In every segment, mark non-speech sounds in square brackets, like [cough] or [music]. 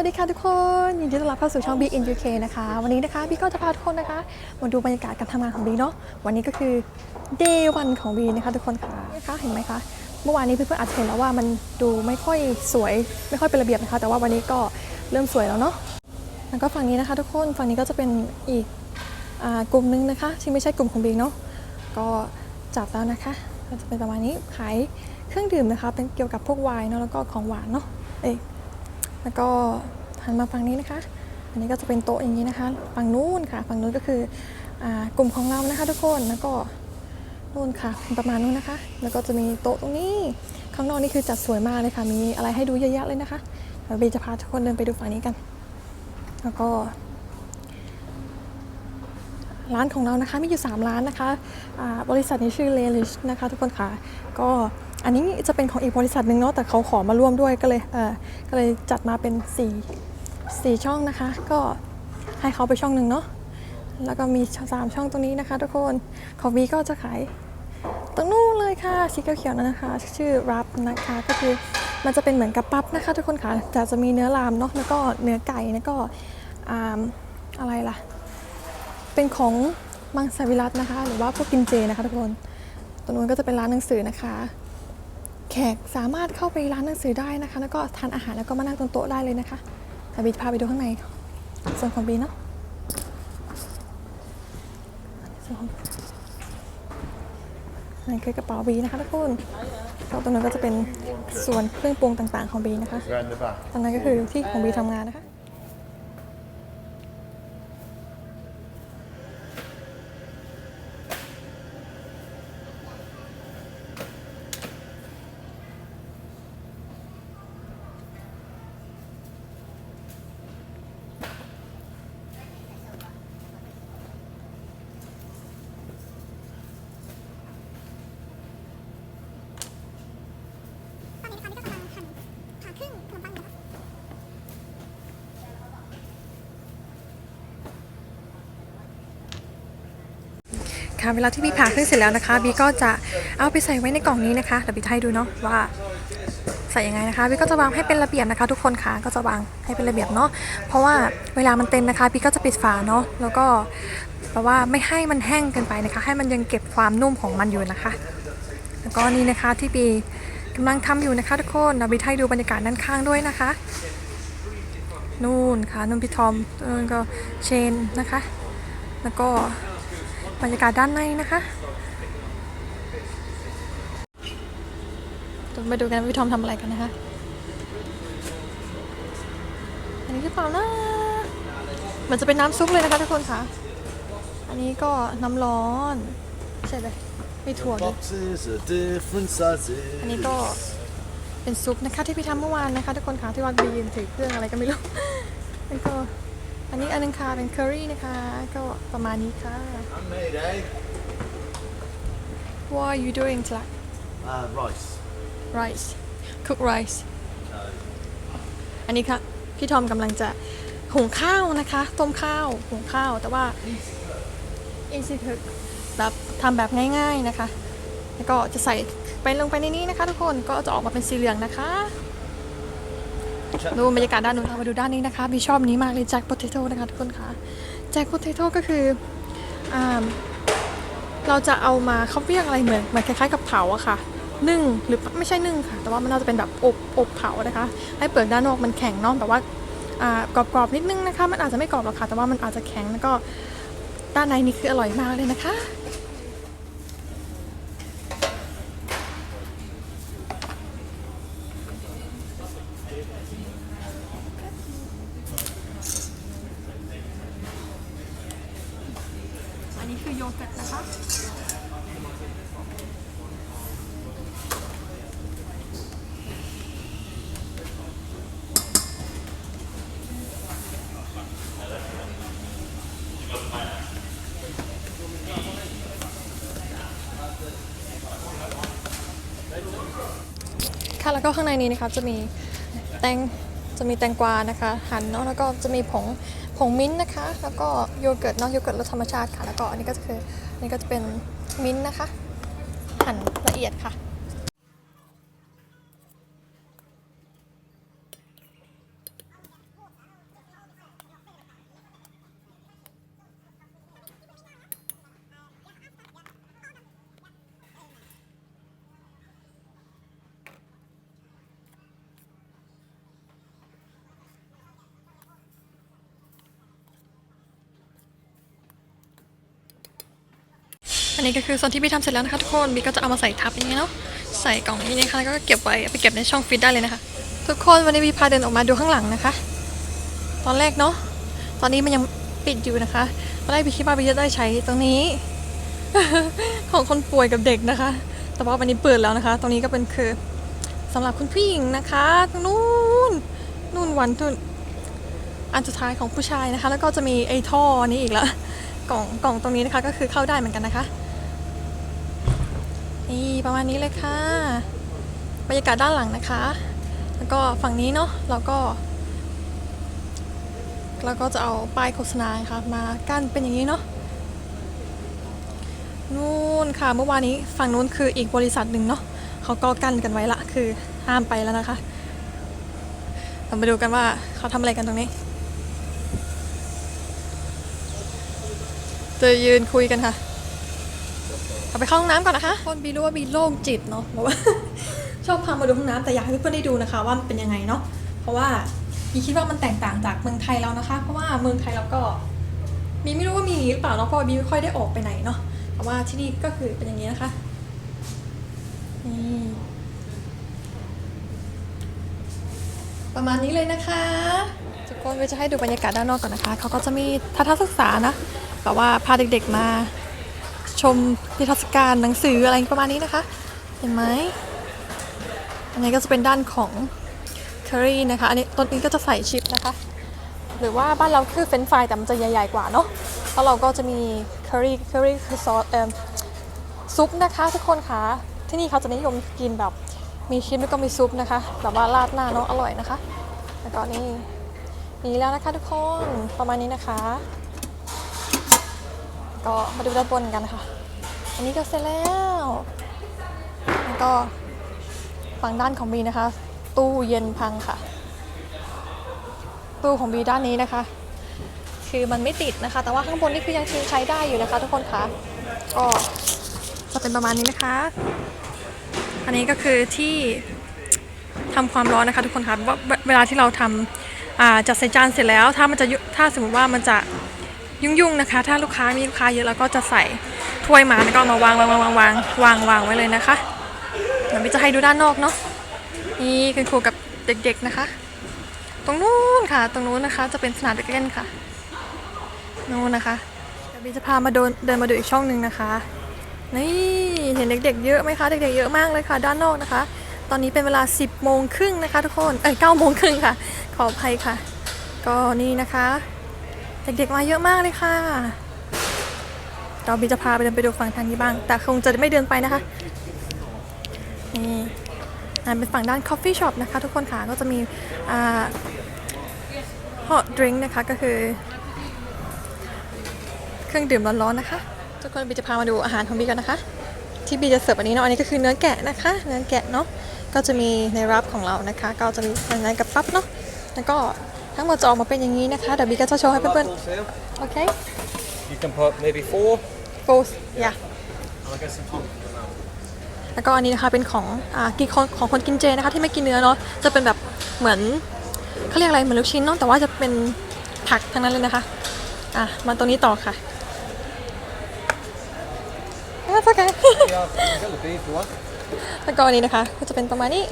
สวัสดีค่ะทุกคนยินดีต้อนรับเข้าสู่ช่อง b in UK นะคะ วันนี้นะคะพี่ก็จะพาทุกคนนะคะมาดูบรรยากาศการทำงานของบีเนาะวันนี้ก็คือ day one ของบีนะคะทุกคนค่ะนะคะเห็นไหมคะเมื่อวานนี้เพื่อนๆอาจจะเห็นแล้วว่ามันดูไม่ค่อยสวยไม่ค่อยเป็นระเบียบนะคะ แต่ว่าวันนี้ก็เริ่มสวยแล้วเนาะแล้วก็ฝั่งนี้นะคะ ทุกคนฝั่งนี้ก็จะเป็นอีกอกลุ่มหนึงนะคะ ที่ไม่ใช่กลุ่มของบีเนาะก็จับแล้วนะคะก็จะเป็นประมาณนี้ขายเครื่องดื่มนะคะ เป็นเกี่ยวกับพวกไวน์เนาะแล้วก็ของหวานเนาะเอ้ แล้วก็หันมาฝั่งนี้นะคะ อันนี้ก็จะเป็นโต๊ะอย่างนี้นะคะ ฝั่งนู้นค่ะ ฝั่งนู้นก็คืออกลุ่มของเรานะคะ ทุกคน แล้วก็นู่นค่ะประมาณนู้นนะคะ แล้วก็จะมีโต๊ะตรงนี้ ข้างนอกนี่คือจัดสวยมากเลยค่ะ มีอะไรให้ดูเยอะแยะเลยนะคะเดี๋ยวบย์จะพาทุกคนเดินไปดูฝั่งนี้กัน แล้วก็ ร้านของเรานะคะมีอยู่ 3 ร้านนะคะบริษัทนี้ชื่อ l e l i s h นะคะ ทุกคนค่ะ ก็ อันนี้จะเป็นของอีกบริษัทหนึ่งเนาะแต่เขาขอมาร่วมด้วยก็เลยเออก็เลยจัดมาเป็น4 4ช่องนะคะ ก็ให้เขาไปช่องหนึ่งเนาะแล้วก็มีสามช่องตรงนี้นะคะ ทุกคนของวีก็จะขายตรงนู้นเลยค่ะสีเขียวๆนั่นนะคะ ชื่อรับนะคะก็คือมันจะเป็นเหมือนกับปั๊บนะคะ ทุกคนค่ะจะจะมีเนื้อลามเนาะแล้วก็เนื้อไก่แล้วก็อ่าอะไรล่ะ เป็นของมังสวิรัตนะคะ หรือว่าพวกกินเจนะคะ ทุกคนตรงนู้นก็จะเป็นร้านหนังสือนะคะ แขกสามารถเข้าไปร้านหนังสือได้นะคะ แล้วก็ทานอาหารแล้วก็มานั่งตรงโต๊ะได้เลยนะคะแต่บีจะพาไปดูข้างในส่วนของบีเนาะส่วนของนั่นคือกระเป๋าบีนะคะทุกคนก็ตรงนั้นก็จะเป็นส่วนเครื่องปรุงต่างๆของบีนะคะ Round the back. ตรงนั้นก็คือที่ของบีทำงานนะคะ ตอนนี้นะคะนี่ก็กำลังหั่นผ่าครึ่งขนมปังอยู่นะคะ ค่ะ เวลาที่บีผ่าขึ้นเสร็จแล้วนะคะบีก็จะเอาไปใส่ไว้ในกล่องนี้นะคะเดี๋ยวบีให้ดูเนาะว่าใส่ยังไงนะคะบีก็จะวางให้เป็นระเบียบนะคะ ทุกคนค่ะก็จะวางให้เป็นระเบียบเนาะเพราะว่าเวลามันเต็มนะคะบีก็จะปิดฝาเนาะแล้วก็แปลว่าไม่ให้มันแห้งเกินไปนะคะ ให้มันยังเก็บความนุ่มของมันอยู่นะคะ แล้วก็นี่นะคะที่บีกำลังทำอยู่นะคะ ทุกคนเดี๋ยวบีให้ดูบรรยากาศด้านข้างด้วยนะคะ นู่นค่ะนุ่นพี่ทอมนู่นก็เชนนะคะ แล้วก็ บรรยากาศด้านในนะคะเดี๋ยวมาดูกันว่าพี่ทอมทำอะไรกันนะคะ อันนี้คือเปล่านะมันจะเป็นน้ำซุปเลยนะคะทุกคนค่ะ อันนี้ก็น้ำร้อนใช่เลยมีถั่วด้วย Boxes are different sizes. อันนี้ก็เป็นซุปนะคะที่พี่ทำเมื่อวานนะคะทุกคนค่ะที่ว่าบียืนถือเครื่องอะไรก็ไม่รู้แล้วก็ อันนี้อันนึงค่ะเป็นเคอรี่นะคะ ก็ประมาณนี้ค่ะ Handmade, eh? What are you doing Jack Uh, rice. rice cook rice อันนี้ค่ะ พี่ทอมกำลังจะหุงข้าวนะคะ ต้มข้าวหุงข้าวแต่ว่า easy cook แบบทำแบบง่ายๆนะคะ แล้วก็จะใส่ไปลงไปในนี้นะคะ ทุกคนก็จะออกมาเป็นสีเหลืองนะคะ ดูบรรยากาศด้านนู้นเรามาดูด้านนี้นะคะบีชอบนี้มากเลยแจ็คโพเตโต้นะคะทุกคนค่ะแจ็คโพเตโต้ก็คืออ่าเราจะเอามาเขาเรียกอะไรเหมือนเหมือนคล้ายๆกับเผาอะค่ะนึ่งหรือไม่ใช่นึ่งค่ะ แต่ว่ามันน่าจะเป็นแบบอบอบเผานะคะ ให้เปลือกด้านนอกมันแข็งเนาะแบบว่าอ่ากรอบๆนิดนึงนะคะ มันอาจจะไม่กรอบหรอกค่ะ แต่ว่ามันอาจจะแข็งแล้วก็ด้านในนี่คืออร่อยมากเลยนะคะ อันนี้คือโยเกิร์ตนะคะ ค่ะ แล้วก็ข้างในนี้นะคะจะมีแตงจะมีแตงกวานะคะหั่นเนาะแล้วก็จะมีผงผงมิ้นท์นะคะ แล้วก็โยเกิร์ตเนาะโยเกิร์ตรสธรรมชาติค่ะ แล้วก็อันนี้ก็คืออันนี้ก็จะเป็นมิ้นท์นะคะ หั่นละเอียดค่ะ นี้ก็คือส่วนที่บีทำเสร็จแล้วนะคะทุกคนบีก็จะเอามาใส่ทับอย่างนี้เนาะใส่กล่องนี้นะคะแล้วก็เก็บไว้ไปเก็บในช่องฟิตได้เลยนะคะ ทุกคนวันนี้บีพาเดินออกมาดูข้างหลังนะคะ ตอนแรกเนาะตอนนี้มันยังปิดอยู่นะคะตอนแรกบีคิดว่าบีจะได้ใช้ตรงนี้ ของคนป่วยกับเด็กนะคะ แต่ว่าวันนี้เปิดแล้วนะคะ ตรงนี้ก็เป็นคือสำหรับคุณผู้หญิงนะคะตรงนู้นนู่นวันนู่นอันสุดท้ายของผู้ชายนะคะ แล้วก็จะมีไอ้ท่อนี้อีกละกล่องกล่องตรงนี้นะคะก็คือเข้าได้เหมือนกันนะคะ นี่ประมาณนี้เลยค่ะ บรรยากาศด้านหลังนะคะ แล้วก็ฝั่งนี้เนาะเราก็เราก็จะเอาป้ายโฆษณาค่ะมากั้นเป็นอย่างนี้เนาะนู่นค่ะเมื่อวานนี้ฝั่งนู้นคืออีกบริษัทหนึ่งเนาะเขาก็กั้นกันไว้ละคือห้ามไปแล้วนะคะเราไปดูกันว่าเขาทำอะไรกันตรงนี้จะยืนคุยกันค่ะ เอาไปเข้าห้องน้ำก่อนนะคะ คนบีรู้ว่าบีโล่งจิตเนาะเพราะว่า ชอบพามาดูห้องน้ำแต่อยากให้เพื่อนๆได้ดูนะคะ ว่ามันเป็นยังไงเนาะเพราะว่าบีคิดว่ามันแตกต่างจากเมืองไทยแล้วนะคะ เพราะว่าเมืองไทยเราก็บีไม่รู้ว่ามีอย่างนี้หรือเปล่าเนาะเพราะว่าบีไม่ค่อยได้ออกไปไหนเนาะแต่ว่าที่นี่ก็คือเป็นอย่างนี้นะคะนี่ประมาณนี้เลยนะคะทุกคนเราจะให้ดูบรรยากาศด้านนอกก่อนนะคะเขาก็จะมีทัศนศึกษานะแบบว่าพาเด็กๆมา ชมนิทรรศการหนังสืออะไรประมาณนี้นะคะ เห็นไหมอันนี้ก็จะเป็นด้านของเคอรี่นะคะ อันนี้ต้นนี้ก็จะใส่ชิปนะคะ หรือว่าบ้านเราคือเฟรนฟรายแต่มันจะใหญ่ๆกว่าเนาะ แล้วเราก็จะมี curry curry คือซอสเอ่อซุปนะคะทุกคนคะที่นี่เขาจะนิยมกินแบบมีชิมแล้วก็มีซุปนะคะ แบบว่าราดหน้าเนาะอร่อยนะคะ แล้วก็นี่มีแล้วนะคะทุกคนประมาณนี้นะคะ ก็มาดูด้านบนกันนะคะอันนี้ก็เสร็จแล้วแล้วก็ฝั่งด้านของบีนะคะ ตู้เย็นพังค่ะ ตู้ของบีด้านนี้นะคะ คือมันไม่ติดนะคะ แต่ว่าข้างบนนี่คือยังใช้ได้อยู่นะคะ ทุกคนคะก็จะเป็นประมาณนี้นะคะ อันนี้ก็คือที่ทำความร้อนนะคะ ทุกคนคะว่าเวลาที่เราทำอ่าจัดใส่จานเสร็จแล้ว ถ้ามันจะถ้าสมมติว่ามันจะ ยุ่งๆนะคะ ถ้าลูกค้ามีลูกค้าเยอะเราก็จะใส่ถ้วยมาแล้วก็มาวางวางวางวางวางวางวางไว้เลยนะคะเดี๋ยวบีจะให้ดูด้านนอกเนาะนี่คุณครูกับเด็กๆนะคะ ตรงนู้นค่ะ ตรงนู้นนะคะ จะเป็นสนามเด็กเล่นค่ะนู้นนะคะเดี๋ยวบีจะพามาเดินเดินมาดูอีกช่องหนึ่งนะคะนี่เห็นเด็กๆเยอะไหมคะเด็กๆเยอะมากเลยค่ะ ด้านนอกนะคะ ตอนนี้เป็นเวลา 10โมงครึ่งนะคะ ทุกคนเอ้ย9โมงครึ่งค่ะ ขออภัยค่ะ ก็นี่นะคะ เด็กๆมาเยอะมากเลยค่ะ เราบีจะพาไปเดินไปดูฝั่งทางนี้บ้าง แต่คงจะไม่เดินไปนะคะ นี่อ่าเป็นฝั่งด้าน coffee shop นะคะ ทุกคนค่ะ ก็จะมีอ่า hot drink นะคะ ก็คือ เครื่องดื่มร้อนๆนะคะ ทุกคนบีจะพามาดูอาหารของบีกันนะคะ ที่บีจะเสิร์ฟอันนี้เนาะ อันนี้ก็คือเนื้อแกะนะคะ เนื้อแกะเนาะ ก็จะมีในรับของเรานะคะ ก็จะมีในในกับปั๊บเนาะ แล้วก็ ทั้งหมดจะออกมาเป็นอย่างนี้นะคะเดี๋ยวบีก็จะโชว์ให้เพื่อนๆโอเค You can put maybe four. both yeah I'll get some tongue. แล้วก็อันนี้นะคะเป็นของอ่ากินของของคนกินเจนะคะที่ไม่กินเนื้อเนาะจะเป็นแบบเหมือนเขาเรียกอะไรเหมือนลูกชิ้นเนาะแต่ว่าจะเป็นผักทั้งนั้นเลยนะคะอะมาตัวนี้ต่อค่ะ That's okay Yeah, you got the beef one. แล้วก็อันนี้นะคะก็จะเป็นประมาณนี้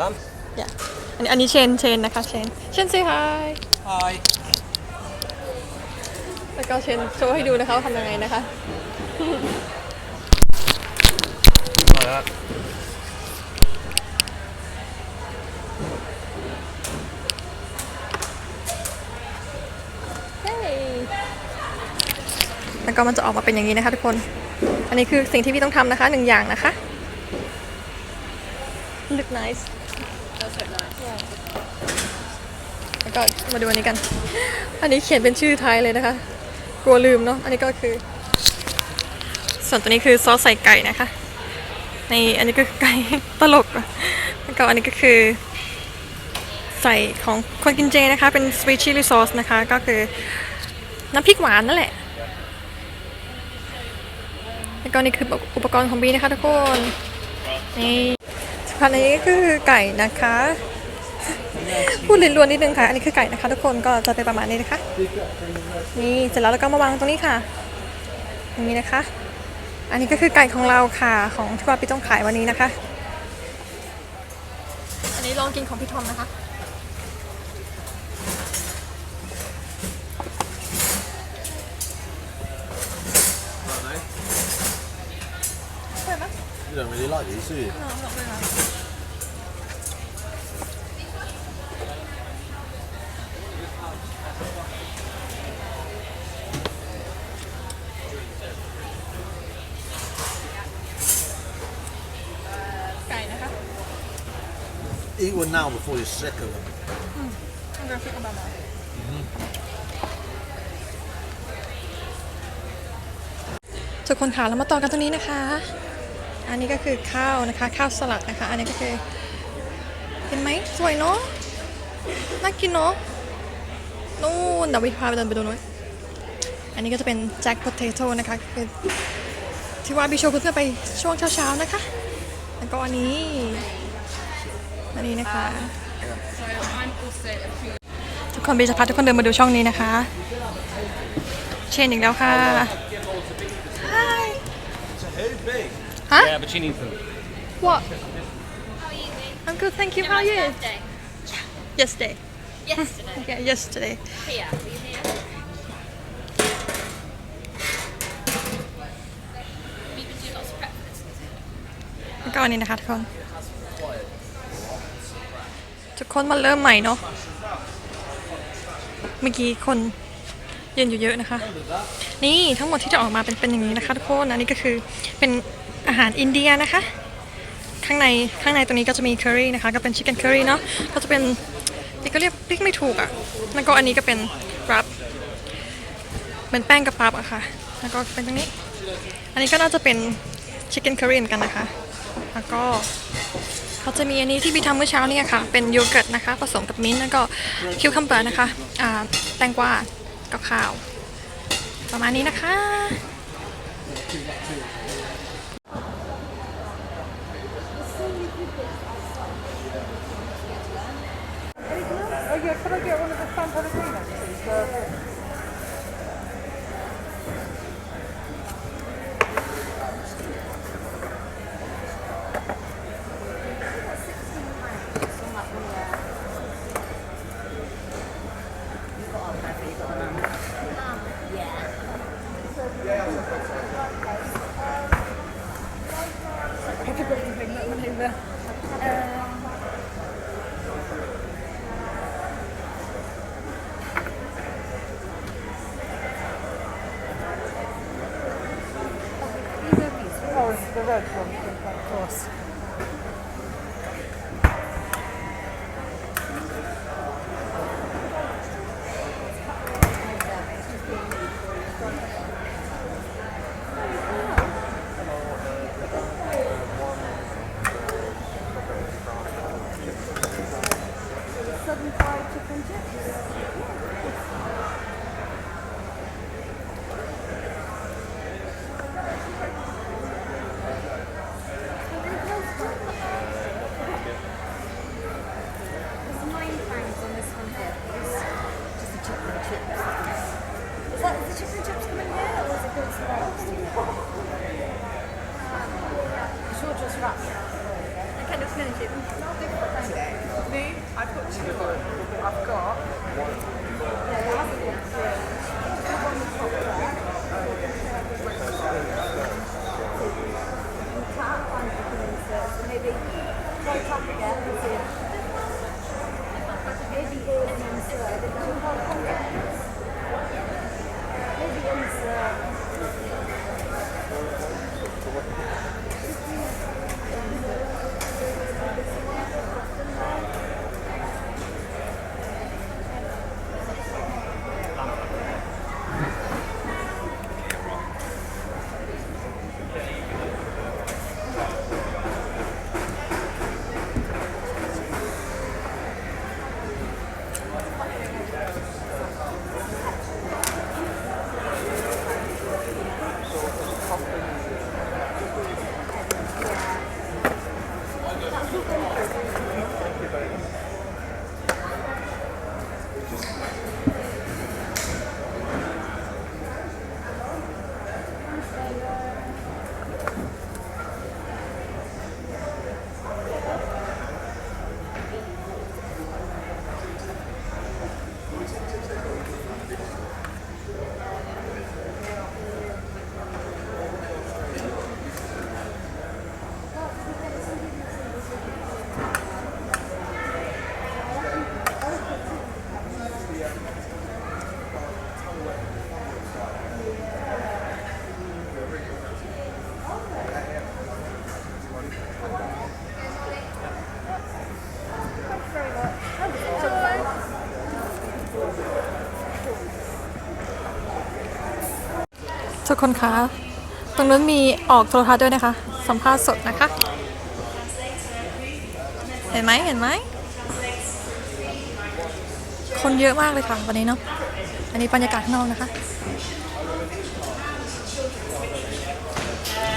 Lamb. อย่า อันนี้อันนี้เชนเชนนะคะเชนเชนซีไฮ Hi. แล้วก็เชนโชว์ให้ดูนะคะว่าทำยังไงนะคะ Like that. เย้แล้วก็มันจะออกมาเป็นอย่างนี้นะคะทุกคน อันนี้คือสิ่งที่พี่ต้องทำนะคะหนึ่งอย่างนะคะ look nice แล้วก็มาดูอันนี้กัน อันนี้เขียนเป็นชื่อไทยเลยนะคะ กลัวลืมเนาะ อันนี้ก็คือ ส่วนตัวนี้คือซอสใส่ไก่นะคะ ในอันนี้ก็ไก่ตลกอะแล้วก็อันนี้ก็คือ ใส่ของคนกินเจนะคะ เป็น sweet chili sauce นะคะ ก็คือน้ำพริกหวานนั่นแหละ แล้วก็นี่คืออุปกรณ์ของบีนะคะทุกคน นี่ อันนี้ก็คือไก่นะคะ พูดลิ้นรวนนิดนึงค่ะ อันนี้คือไก่นะคะ ทุกคนก็จะเป็นประมาณนี้นะคะ นี่เสร็จแล้วเราก็มาวางตรงนี้ค่ะอย่างนี้นะคะ อันนี้ก็คือไก่ของเราค่ะของที่ว่าพี่ต้องขายวันนี้นะคะ อันนี้ลองกินของพี่ทอมนะคะ ใช่ไหม You don't really like these, do you? No, not really. ไก่นะคะ Eat one now before you're sick of them. ต้องกราฟิกอบามาทุกคนค่ะเรามาต่อกันตรงนี้นะคะ อันนี้ก็คือข้าวนะคะ ข้าวสลัดนะคะ อันนี้ก็คือเห็นไหมสวยเนาะน่ากินเนาะนู่นเดี๋ยววิพาไปเดินไปดูนู้นอันนี้ก็จะเป็นแจ็คพ o เ t โต้นะคะคือที่ว่าบิโชว์เพื่อนๆไปช่วงเช้าๆนะคะ แล้วก็อันนี้อันนี้นะคะทุกคนบีจะพาทุกคนเดินมาดูช่องนี้นะคะ เชนอีกแล้วค่ะ Huh? Yeah, but she needs them. What? I'm good, thank you. How are you? birthday? Yesterday. Yesterday. Yeah, yesterday. Here. Were you here? We've been doing lots of prep for this. แล้วก็อันนี้นะคะทุกคน ทุกคนมาเริ่มใหม่เนาะ เมื่อกี้คนยืนอยู่เยอะนะคะ นี่ทั้งหมดที่จะออกมาเป็นเป็นอย่างนี้นะคะทุกคนอันนี้ก็คือเป็น อาหารอินเดียนะคะ ข้างในข้างในตรงนี้ก็จะมีเคอรี่นะคะ ก็เป็นชิคเก้นเคอรี่เนาะก็จะเป็นนี่ก็เรียกเรียกไม่ถูกอะ่ะแล้วก็อันนี้ก็เป็นรับเหมือนแป้งกับปับอะค่ะ แล้วก็เป็นตรงนี้ อันนี้ก็น่าจะเป็นชิคเก้นเคอรี่เหมือนกันนะคะ แล้วก็เขาจะมีอันนี้ที่บีทำเมื่อเช้าเนี่ยค่ะ เป็นโยเกิร์ตนะคะ ผสมกับมิ้นท์แล้วก็คิวคัมเบอร์นะคะอ่าแตงกวากับข้าว ประมาณนี้นะคะ Великом клас. I kind of finish it. Me, I've got two. I've got. ทุกคนคะ ตรงนู้นมีออกโทรทัศน์ด้วยนะคะ สัมภาษณ์สดนะคะ เห็นไหมเห็นไหม คนเยอะมากเลยค่ะวันนี้เนาะ อันนี้บรรยากาศข้างนอกนะคะ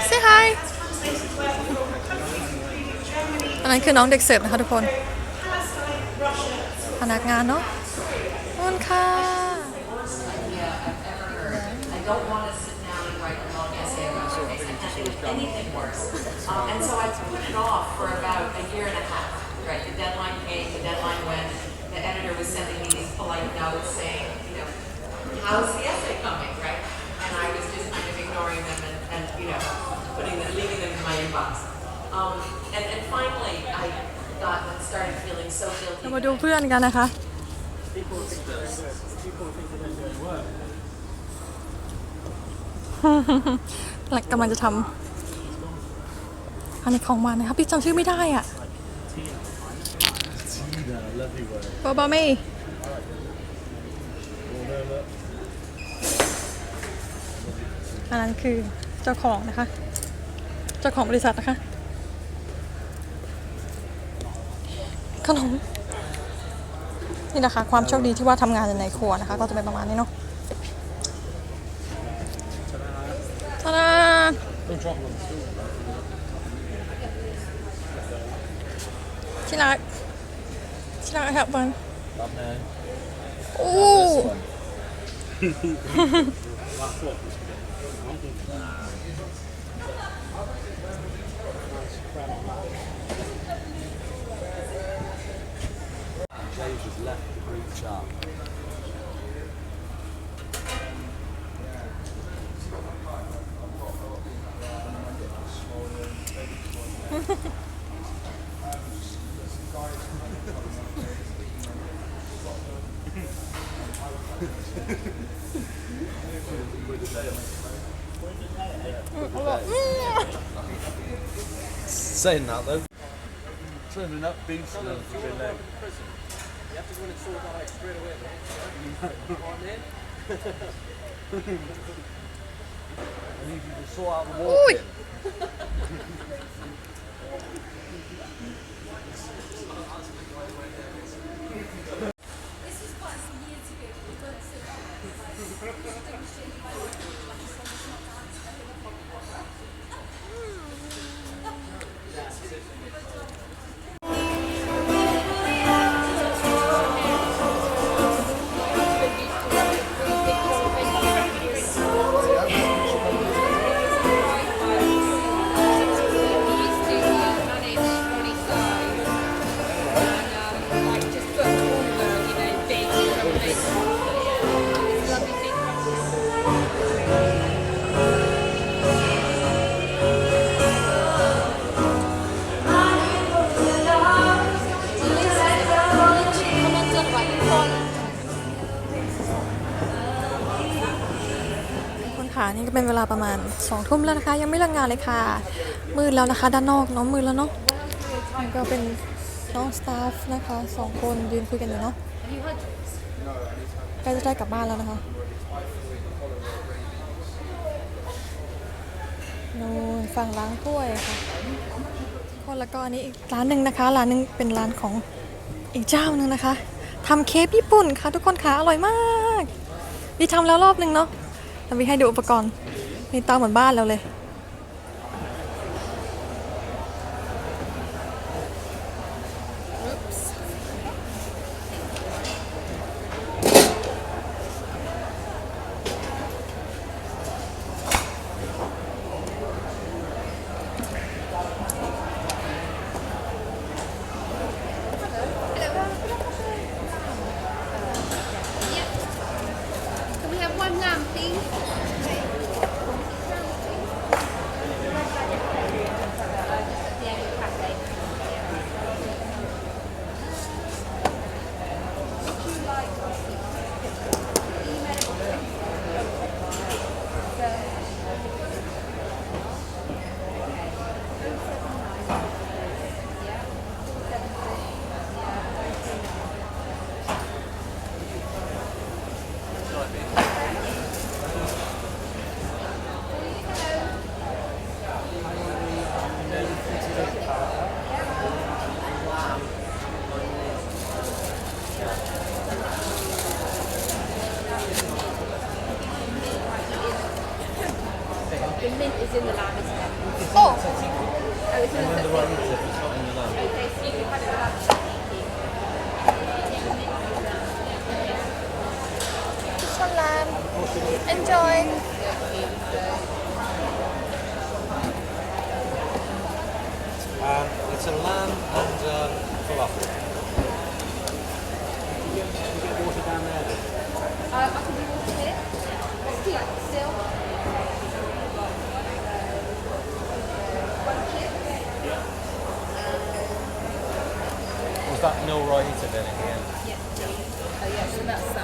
Say hi อันนั้นคือน้องเด็กเสิร์ฟนะคะทุกคน พนักงานเนาะขอบคุณค่ะ I don't want to sit anything worse. Um, and so I put it off for about a year and a half. Right, the deadline came, the deadline went. The editor was sending me these polite notes saying, you know, how's the essay coming, right? And I was just kind of ignoring them and, and you know, putting them, leaving them in my inbox. Um, and, and finally, I got started feeling so guilty. เรามาดูเพื่อนกันนะคะ หลักกำลังจะทำ [laughs] อันนี้ของมันนะคะพี่จำชื่อไม่ได้อะบอบามี่อันนั้นคือเจ้าของนะคะ เจ้าของบริษัทนะคะ ขนม นี่นะคะ ความโชคดีที่ว่าทำงานอยู่ในครัวนะคะ ก็จะเป็นประมาณนี้เนาะตาดา ที่รักที่รักครับบอลโอ้ Asia's left the group chat. saying that though. Turning up beats and. You have to go in and sort that out straight away, man. สองทุ่มแล้วนะคะ ยังไม่เลิกงานเลยค่ะ มืดแล้วนะคะ ด้านนอกน้องมืดแล้วเนาะนี่ก็เป็นน้องสตาฟนะคะสองคนยืนคุยกันอยู่เนาะใกล้จะได้กลับบ้านแล้วนะคะนู่นฝั่งล้างถ้วยค่ะคนแล้วก็อันนี้อีกร้านหนึ่งนะคะร้านหนึ่งเป็นร้านของอีกเจ้าหนึ่งนะคะทำเคปญี่ปุ่นค่ะทุกคนค่ะอร่อยมากดีทำแล้วรอบหนึ่งเนาะเรามีให้ดูอุปกรณ์ นี่เตาเหมือนบ้านเราเลย The mint is in the lab, isn't it? Oh! Oh, it's in the the it's not in the lab. Okay, so you can have it without lamb. Enjoy! Um, it's a lamb and um, falafel. Was that no right tip then at the end? Yeah, please. Oh, yeah, so that's that.